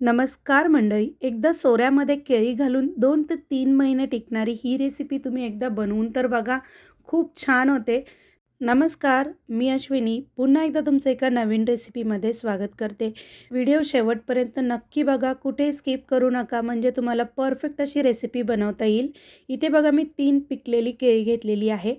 नमस्कार मंडळी. एकदा सोऱ्यामध्ये केळी घालून दोन ते तीन महिने टिकणारी ही रेसिपी तुम्ही एकदा बनवून तर बघा. खूप छान होते. नमस्कार मी अश्विनी. पुन्हा एकदा तुमचं एका नवीन रेसिपीमध्ये स्वागत करते. व्हिडिओ शेवटपर्यंत नक्की बघा. कुठे स्किप करू नका. म्हणजे तुम्हाला परफेक्ट अशी रेसिपी बनवता येईल. इथे बघा मी तीन पिकलेली केळी घेतलेली आहे.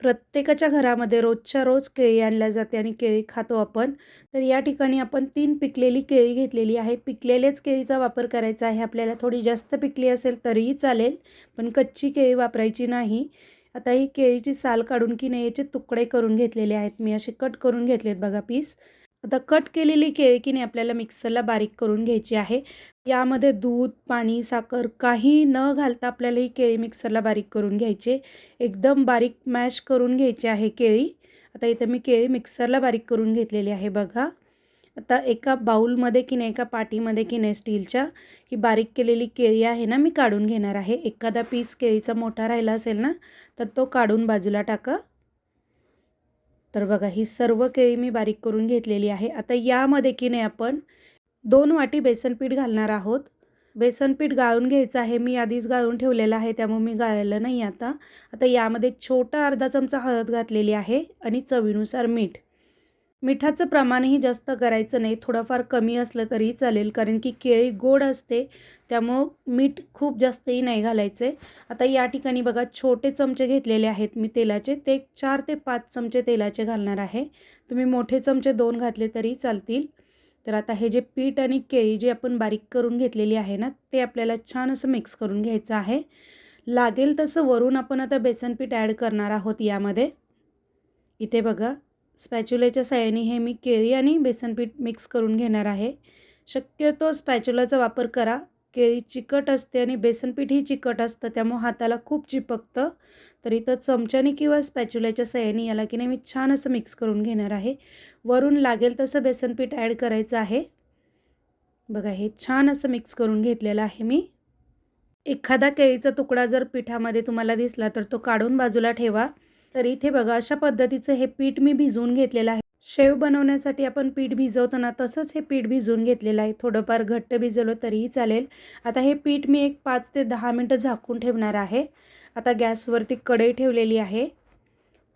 प्रत्येकाच्या घरामध्ये रोजच्या रोज केळी आणल्या जाते आणि केळी खातो आपण. तर या ठिकाणी आपण तीन पिकलेली केळी घेतलेली आहे. पिकलेलेच केळीचा वापर करायचा आहे. आपल्याला थोडी जास्त पिकली असेल तरीही चालेल पण कच्ची केळी वापरायची नाही. आता ही केळीची साल काढून की नाही याचे तुकडे करून घेतलेले आहेत. मी असे कट करून घेतलेत बघा पीस. आता कट केलेली केळी की नाही आपल्याला मिक्सरला बारीक करून घ्यायची आहे. यामध्ये दूध पाणी साखर काही न घालता आपल्याला ही केळी मिक्सरला बारीक करून घ्यायचे एकदम बारीक मॅश करून घ्यायची आहे केळी. आता इथं मी केळी मिक्सरला बारीक करून घेतलेली आहे बघा. आता एका बाऊलमध्ये की नाही एका पाटीमध्ये की नाही स्टीलच्या ही बारीक केलेली केळी आहे ना मी काढून घेणार आहे. एखादा पीस केळीचा मोठा राहिला असेल ना तर तो काढून बाजूला टाका. तर बघा ही सर्व केळी मी बारीक करून घेतलेली आहे. आता यामध्ये की नाही आपण दोन वाटी बेसनपीठ घालणार आहोत. बेसनपीठ गाळून घ्यायचं आहे. मी आधीच गाळून ठेवलेलं आहे त्यामुळे मी गाळलं नाही आता. आता यामध्ये छोटा अर्धा चमचा हळद घातलेली आहे आणि चवीनुसार मीठ. मिठाचं प्रमाणही जास्त करायचं नाही थोडंफार कमी असलं तरीही चालेल कारण की केळी गोड असते त्यामुळं मीठ खूप जास्तही नाही घालायचे. आता या ठिकाणी बघा छोटे चमचे घेतलेले आहेत मी तेलाचे ते चार ते पाच चमचे तेलाचे घालणार आहे. तुम्ही मोठे चमचे दोन घातले तरी चालतील. तर आता हे जे पीठ आणि केळी जे आपण बारीक करून घेतलेली आहे ना ते आपल्याला छान असं मिक्स करून घ्यायचं आहे. लागेल तसं वरून आपण आता बेसन पीठ ॲड करणार आहोत यामध्ये. इथे बघा स्पॅच्युलेच्या साह्याने हे मी केळी आणि बेसनपीठ मिक्स करून घेणार आहे. शक्यतो स्पॅच्युलाचा वापर करा. केळी चिकट असते आणि बेसनपीठही चिकट असतं त्यामुळे हाताला खूप चिपकतं. तर इथं चमच्याने किंवा स्पॅच्युलाच्या सहाय्याने याला की नाही मी छान असं मिक्स करून घेणार आहे. वरून लागेल तसं बेसनपीठ ॲड करायचं आहे. बघा हे छान असं मिक्स करून घेतलेलं आहे मी. एखादा केळीचा तुकडा जर पिठामध्ये तुम्हाला दिसला तर तो काढून बाजूला ठेवा. तर इथे बघा अशा पद्धतीचं हे पीठ मी भिजवून घेतलेलं आहे. शेव बनवण्यासाठी आपण पीठ भिजवतो ना तसंच हे पीठ भिजवून घेतलेलं आहे. थोडंफार घट्ट भिजवलं तरीही चालेल. आता हे पीठ मी एक पाच ते दहा मिनटं झाकून ठेवणार आहे. आता गॅसवरती कढई ठेवलेली आहे.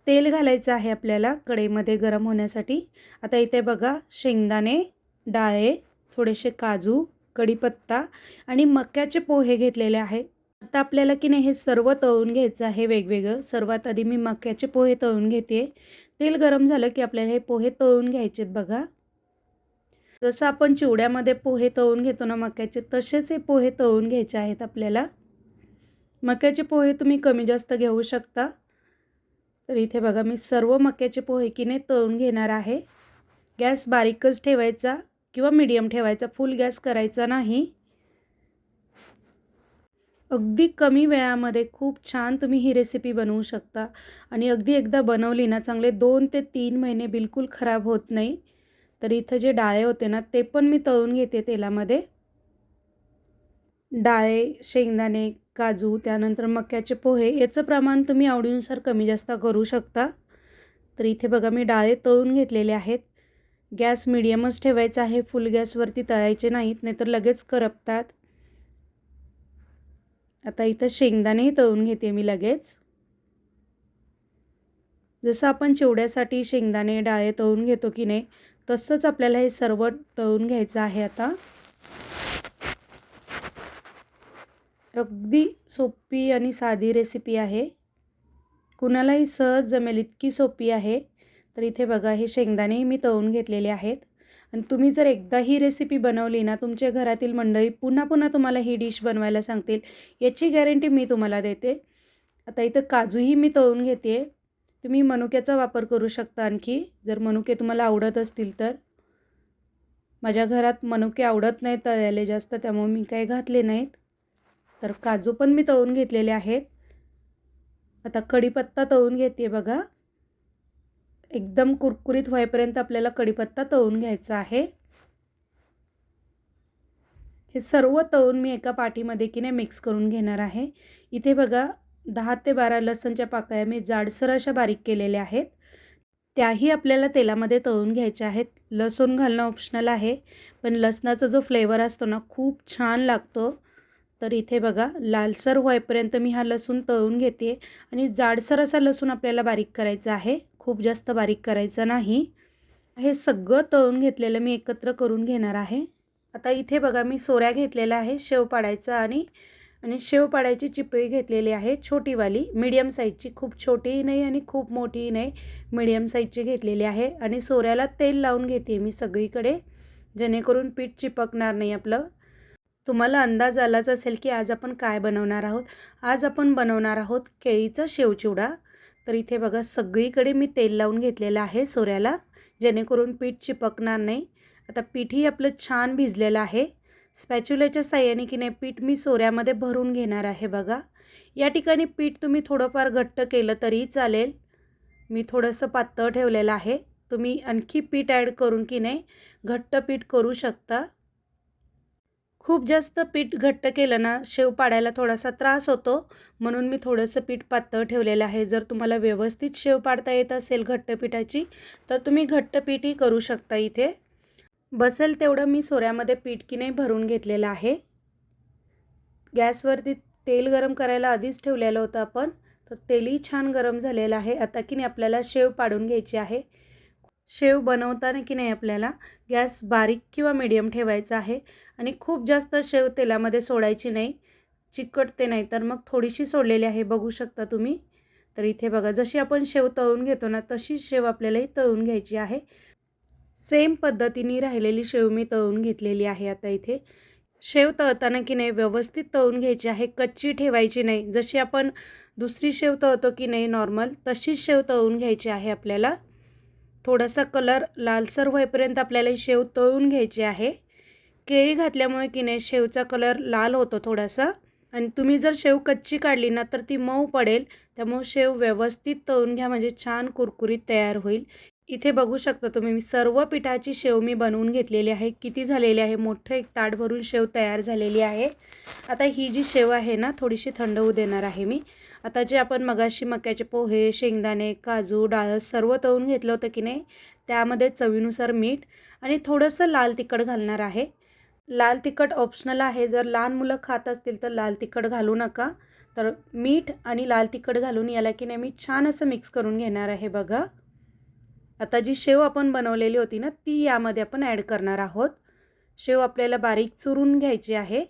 तेल घालायचं आहे आपल्याला कढईमध्ये गरम होण्यासाठी. आता इथे बघा शेंगदाणे डाळे थोडेसे काजू कढीपत्ता आणि मक्याचे पोहे घेतलेले आहे आता आपल्याला की नाही हे सर्व तळून घ्यायचं आहे वेगवेगळं. सर्वात आधी मी मक्याचे पोहे तळून घेते. तेल गरम झालं की आपल्याला हे पोहे तळून घ्यायचेत बघा. जसं आपण चिवड्यामध्ये पोहे तळून घेतो ना मक्याचे तसेच हे पोहे तळून घ्यायचे आहेत आपल्याला. मक्याचे पोहे तुम्ही कमी जास्त घेऊ शकता. तर इथे बघा मी सर्व मक्याचे पोहे की नाही तळून घेणार आहे. गॅस बारीकच ठेवायचा किंवा मीडियम ठेवायचा. फुल गॅस करायचा नाही. अगदी कमी वेळामध्ये खूप छान तुम्ही ही रेसिपी बनवू शकता. आणि अगदी एकदा बनवली ना चांगले दोन ते तीन महिने बिलकुल खराब होत नाही. तर इथं जे डाळे होते ना ते पण मी तळून घेते तेलामध्ये. डाळे शेंगदाणे काजू त्यानंतर मक्याचे पोहे याचं प्रमाण तुम्ही आवडीनुसार कमी जास्त करू शकता. तर इथे बघा मी डाळे तळून घेतलेले आहेत. गॅस मिडियमच ठेवायचा आहे फुल गॅसवरती तळायचे नाहीत नाहीतर लगेच करपतात. आता इथं शेंगदाणेही तळून घेते मी लगेच. जसं आपण चिवड्यासाठी शेंगदाणे डाळे तळून घेतो की नाही तसंच आपल्याला हे सर्व तळून घ्यायचं आहे आता. अगदी सोपी आणि साधी रेसिपी आहे. कुणालाही सहज जमेल इतकी सोपी आहे. तर इथे बघा हे शेंगदाणेही मी तळून घेतलेले आहेत. आणि तुम्ही जर एकदा ही रेसिपी बनवली ना तुमच्या घरातील मंडळी पुन्हा पुन्हा तुम्हाला ही डिश बनवायला सांगतील. याची गॅरंटी मी तुम्हाला देते. आता इथं काजूही मी तळून घेते. तुम्ही मनुक्याचा वापर करू शकता आणखी. जर मनुके तुम्हाला आवडत असतील तर. माझ्या घरात मनुके आवडत नाहीत तळ्याले जास्त त्यामुळे मी काही घातले नाहीत. तर काजू पण मी तळून घेतलेले आहेत. आता कढीपत्ता तळून घेते बघा. एकदम कुरकुरीत व्हायपर्यंत आपल्याला कढीपत्ता तळून घ्यायचा आहे. हे सर्व तळून मी एका पाठीमध्ये की नाही मिक्स करून घेणार आहे. इथे बघा दहा ते बारा लसणच्या पाकळ्या मी जाडसर अशा बारीक केलेल्या आहेत. त्याही आपल्याला तेलामध्ये तळून घ्यायच्या आहेत. लसूण घालणं ऑप्शनल आहे पण लसणाचा जो फ्लेवर असतो ना खूप छान लागतो. तर इथे बघा लालसर होईपर्यंत मी हा लसूण तळून घेते आणि जाडसर असा लसूण आपल्याला बारीक करायचा आहे. खूप जास्त बारीक करायचं नाही. हे सगळं तळून घेतलेलं मी एकत्र करून घेणार आहे. आता इथे बघा मी सोऱ्या घेतलेल्या आहे शेव पाडायचा आणि आणि शेव पाडायची चिपळी घेतलेली आहे छोटीवाली मीडियम साईजची खूप छोटीही नाही आणि खूप मोठीही नाही. मीडियम साईजची घेतलेली आहे आणि सोऱ्याला तेल लावून घेते मी सगळीकडे जेणेकरून पीठ चिपकणार नाही आपलं. तुम्हाला अंदाज आलाच असेल की आज आपण काय बनवणार आहोत. आज आपण बनवणार आहोत केळीचा शेवचिवडा. तर इथे बघा सगळीकडे मी तेल लावून घेतलेलं आहे सोऱ्याला जेणेकरून पीठ चिपकणार नाही. आता पीठही आपलं छान भिजलेलं आहे. स्पॅच्युल्याच्या साह्याने की नाही पीठ मी सोऱ्यामध्ये भरून घेणार आहे बघा. या ठिकाणी पीठ तुम्ही थोडंफार घट्ट केलं तरीही चालेल. मी थोडंसं पातळ ठेवलेलं आहे. तुम्ही आणखी पीठ ॲड करून की नाही घट्ट पीठ करू शकता. खूप जास्त पीठ घट्ट केलं ना शेव पाडायला थोडासा त्रास होतो. म्हणून मी थोडंसं पीठ पातळ ठेवलेलं आहे. जर तुम्हाला व्यवस्थित शेव पाडता येत असेल घट्ट पिठाची तर तुम्ही घट्ट पीठही करू शकता इथे. बसेल तेवढं मी सोऱ्यामध्ये पीठ की नाही भरून घेतलेलं आहे. गॅसवरती तेल गरम करायला आधीच ठेवलेलं होतं आपण. तर तेलही छान गरम झालेलं आहे. आता की नाही आपल्याला शेव पाडून घ्यायची आहे. शेव बनवताना की नाही आपल्याला गॅस बारीक किंवा मीडियम ठेवायचा आहे आणि खूप जास्त शेव तेलामध्ये सोडायची नाही चिकटते नाही तर मग थोडीशी सोडलेली आहे बघू शकता तुम्ही. तर इथे बघा जशी आपण शेव तळून घेतो ना तशीच शेव आपल्यालाही तळून घ्यायची आहे. सेम पद्धतीने राहिलेली शेव मी तळून घेतलेली आहे आता इथे. शेव तळताना की नाही व्यवस्थित तळून घ्यायची आहे कच्ची ठेवायची नाही. जशी आपण दुसरी शेव तळतो की नाही नॉर्मल तशीच शेव तळून घ्यायची आहे आपल्याला. थोडासा कलर लालसर होईपर्यंत आपल्याला शेव तळून घ्यायची आहे. केळी घातल्यामुळे की नाही शेवचा कलर लाल होतो थोडासा. आणि तुम्ही जर शेव कच्ची काढली ना तर ती मऊ पडेल. त्यामुळे शेव व्यवस्थित तळून घ्या म्हणजे छान कुरकुरीत तयार होईल. इथे बघू शकता तुम्ही मी सर्व पिठाची शेव मी बनवून घेतलेली आहे. किती झालेली आहे? मोठं एक ताट भरून शेव तयार झालेली आहे. आता ही जी शेव आहे ना थोडीशी थंड होऊ देणार आहे मी. आता जे आपण मगाशी मक्याचे पोहे शेंगदाणे काजू डाळस सर्व तळून घेतलं होतं की नाही त्यामध्ये चवीनुसार मीठ आणि थोडंसं लाल तिखट घालणार आहे. लाल तिखट ऑप्शनल आहे. जर लहान मुलं खात असतील तर लाल तिखट घालू नका. तर मीठ आणि लाल तिखट घालून याला की नाही मी छान असं मिक्स करून घेणार आहे बघा. आता जी शेव आपण बनवलेली होती ना ती यामध्ये आपण ॲड करणार आहोत. शेव आपल्याला बारीक चुरून घ्यायची आहे.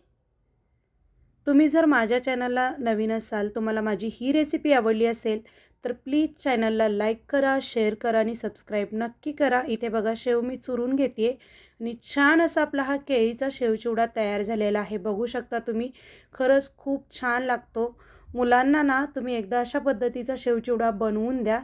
तुम्ही जर माझ्या चॅनलला नवीन असाल तुम्हाला माझी ही रेसिपी आवडली असेल तर प्लीज चॅनलला लाईक करा शेअर करा आणि सबस्क्राईब नक्की करा. इथे बघा शेव मी चुरून घेते आणि छान असा आपला हा केळीचा शेवचिवडा तयार झालेला आहे. बघू शकता तुम्ही खरंच खूप छान लागतो. मुलांना ना तुम्ही एकदा अशा पद्धतीचा शेवचिवडा बनवून द्या.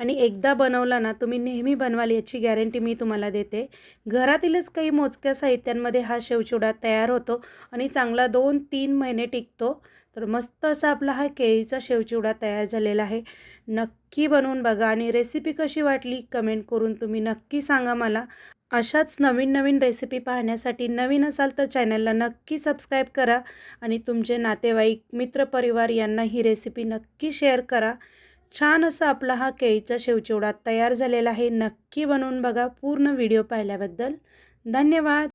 आणि एकदा बनवला ना तुम्ही नेहमी बनवाल याची गॅरंटी मी तुम्हाला देते. घरातीलच काही मोजक्या साहित्यांमध्ये हा शेवचिवडा तयार होतो आणि चांगला दोन तीन महिने टिकतो. तर मस्त असा आपला हा केळीचा शेवचिवडा तयार झालेला आहे. नक्की बनवून बघा आणि रेसिपी कशी वाटली कमेंट करून तुम्ही नक्की सांगा मला. अशाच नवीन नवीन रेसिपी पाहण्यासाठी नवीन असाल तर चॅनलला नक्की सबस्क्राईब करा आणि तुमचे नातेवाईक मित्रपरिवार यांना ही रेसिपी नक्की शेअर करा. छान असा आपला हा केळीचा शेवचिवडा तयार झालेला आहे. नक्की बनवून बघा. पूर्ण व्हिडिओ पाहिल्याबद्दल धन्यवाद.